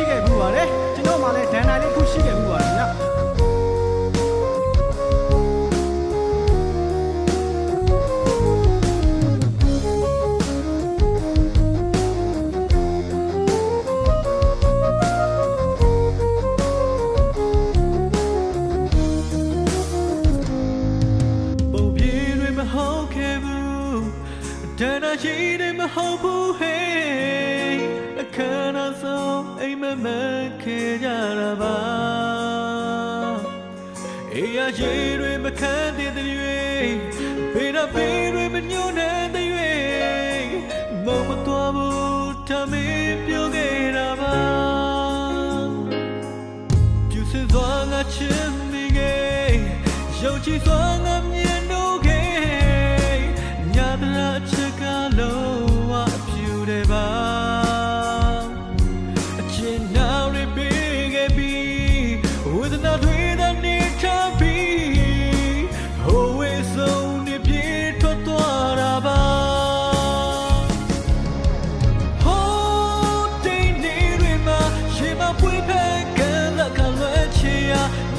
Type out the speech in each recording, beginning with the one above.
ရှိခဲ့ဘူးပါတယ်ကျွန်တော်မှလည်းဒန်နိုင်လေးခုရှိခဲ့ဘူးပါတယ်ညပုံပြေတွေမဟုတ်ခဲ့ဘူးတဏှာရှိတွေမဟုတ်ဘူးဟေးအခမ်းအနားဆုံးအိ မ်မက်မက်ခဲ့ကြတာပါအေးရရှိတွေမခံတဲ့တွေဘေးနာဘေးတွေမညှို့တဲ့တွေမမတော်ဘူးတမင်ပြောခဲ့တာပါပြူစင်စွာငါချင်မိခဲ့ရုပ်ချီစွာငါမြ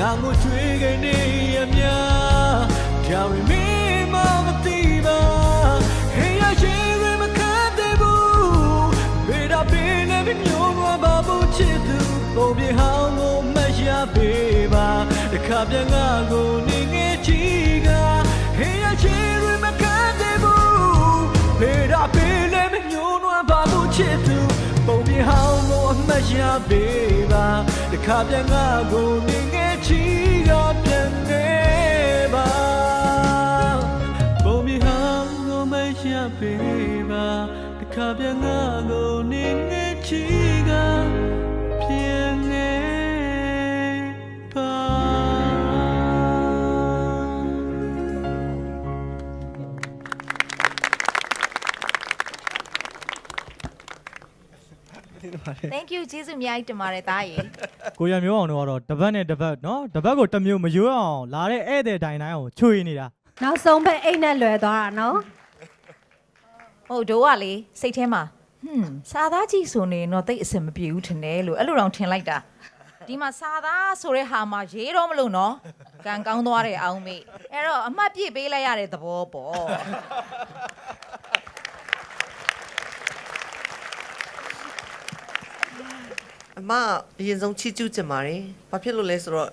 ငါငိုကြွေးကနေရမြကြောင်မင်းမမသိပါဟေးရရှိတွေမခံသေးဘူးဘေးဒါပင်နဲ့မျိုးမဘာဘူးချစ်သူပုံပြေဟောင်းကိုမတ်ရပေးပါတခါပြန်ငါကိုနေငယ်ချီကဟေးရရှိတွေမခံသေးဘူးဖေရပေးလဲမညိုးနွမ်းပါမှုချစ်သူပုံပြေဟောင်းကိုအမှတ်ရပေးပါတခါပြန်ငါကိုနေငယ် ချီကပြန်နေပါပုံပြေဟောင်းကိုမရပေးပါတခါပြန်ငါကိုနေငယ်ချီက Thank you ကျေးဇူးအများကြီးတင်ပါတယ်သားရေကိုရမျိုးအောင်တို့ကတော့တပတ်နဲ့တပတ်နော်တပတ်ကိုတစ်မျိုးမရွေးအောင်လာတဲ့ဧည့်သည်တိုင်းတိုင်းကိုချွေနေတာနောက်ဆုံးပဲအိတ်နဲ့လွယ်သွားတာနော်ဟုတ်တို့ကလေစိတ်ထဲမှာဟွန်းစာသားကြီးဆိုနေတော့တိတ်အဆင်မပြေဘူးထင်တယ်လို့အဲ့လိုတော့ထင်လိုက်တာဒီမှာစာသားဆိုတဲ့ဟာမှာရေးတော့မလို့နော်ကံကောင်းသွားတယ်အောင်မေအဲ့တော့အမှတ်ပြည့်ပေးလိုက်ရတဲ့သဘောပေါ့ အမအရင်ဆုံးချီးကျူးချင်ပါတယ်။ဘာဖြစ်လို့လဲဆိုတော့